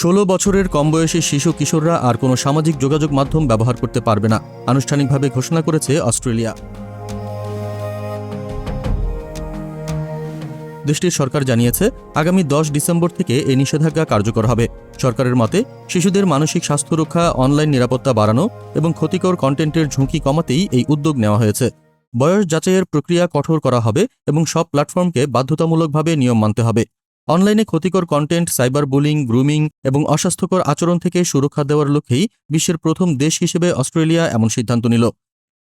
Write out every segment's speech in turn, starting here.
ষোলো বছরের কম বয়সী শিশু কিশোররা আর কোনো সামাজিক যোগাযোগ মাধ্যম ব্যবহার করতে পারবে না, আনুষ্ঠানিকভাবে ঘোষণা করেছে অস্ট্রেলিয়া। দেশটির সরকার জানিয়েছে, আগামী দশ ডিসেম্বর থেকে এই নিষেধাজ্ঞা কার্যকর হবে। সরকারের মতে, শিশুদের মানসিক স্বাস্থ্য রক্ষা, অনলাইন নিরাপত্তা বাড়ানো এবং ক্ষতিকর কন্টেন্টের ঝুঁকি কমাতেই এই উদ্যোগ নেওয়া হয়েছে। বয়স যাচাইয়ের প্রক্রিয়া কঠোর করা হবে এবং সব প্ল্যাটফর্মকে বাধ্যতামূলকভাবে নিয়ম মানতে হবে। অনলাইনে ক্ষতিকর কন্টেন্ট সাইবার বুলিং গ্রুমিং এবং অস্বাস্থ্যকর আচরণ থেকে সুরক্ষা দেওয়ার লক্ষ্যেই বিশ্বের প্রথম দেশ হিসেবে অস্ট্রেলিয়া এমন সিদ্ধান্ত নিল।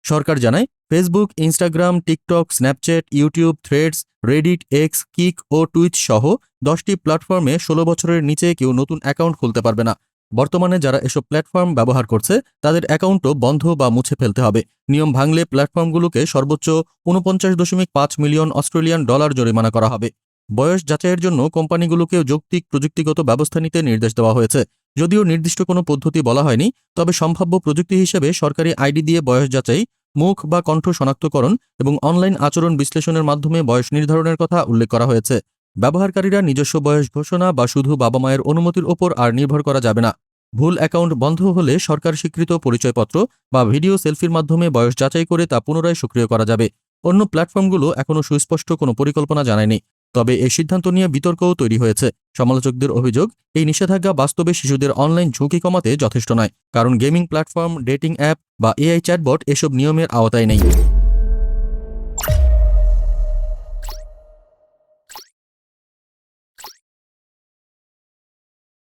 সরকার জানায় Facebook Instagram TikTok Snapchat YouTube Threads Reddit X Kick ও টুইট সহ দশটি প্ল্যাটফর্মে ষোলো বছরের নিচে কেউ নতুন অ্যাকাউন্ট খুলতে পারবে না। বর্তমানে যারা এসব প্ল্যাটফর্ম ব্যবহার করছে, তাদের অ্যাকাউন্টও বন্ধ বা মুছে ফেলতে হবে। নিয়ম ভাঙলে প্ল্যাটফর্মগুলোকে সর্বোচ্চ উনপঞ্চাশ দশমিক পাঁচ মিলিয়ন অস্ট্রেলিয়ান ডলার জরিমানা করা হবে। বয়স যাচাইয়ের জন্য কোম্পানিগুলোকেও যৌক্তিক প্রযুক্তিগত ব্যবস্থা নিতে নির্দেশ দেওয়া হয়েছে। যদিও নির্দিষ্ট কোনো পদ্ধতি বলা হয়নি, তবে সম্ভাব্য প্রযুক্তি হিসেবে সরকারি আইডি দিয়ে বয়স যাচাই, মুখ বা কণ্ঠ শনাক্তকরণ এবং অনলাইন আচরণ বিশ্লেষণের মাধ্যমে বয়স নির্ধারণের কথা উল্লেখ করা হয়েছে। ব্যবহারকারীরা নিজস্ব বয়স ঘোষণা বা শুধু বাবা মায়ের অনুমতির ওপর আর নির্ভর করা যাবে না। ভুল অ্যাকাউন্ট বন্ধ হলে সরকার স্বীকৃত পরিচয়পত্র বা ভিডিও সেলফির মাধ্যমে বয়স যাচাই করে তা পুনরায় সক্রিয় করা যাবে। অন্য প্ল্যাটফর্মগুলো এখনও সুস্পষ্ট কোনো পরিকল্পনা জানায়নি। তবে এই সিদ্ধান্ত নিয়ে বিতর্কও তৈরি হয়েছে। সমালোচকদের অভিযোগ, এই নিষেধাজ্ঞা বাস্তবে শিশুদের অনলাইন ঝুঁকি কমাতে যথেষ্ট নয়, কারণ গেমিং প্ল্যাটফর্ম, ডেটিং অ্যাপ বা এআই চ্যাটবট এসব নিয়মের আওতায় নেই।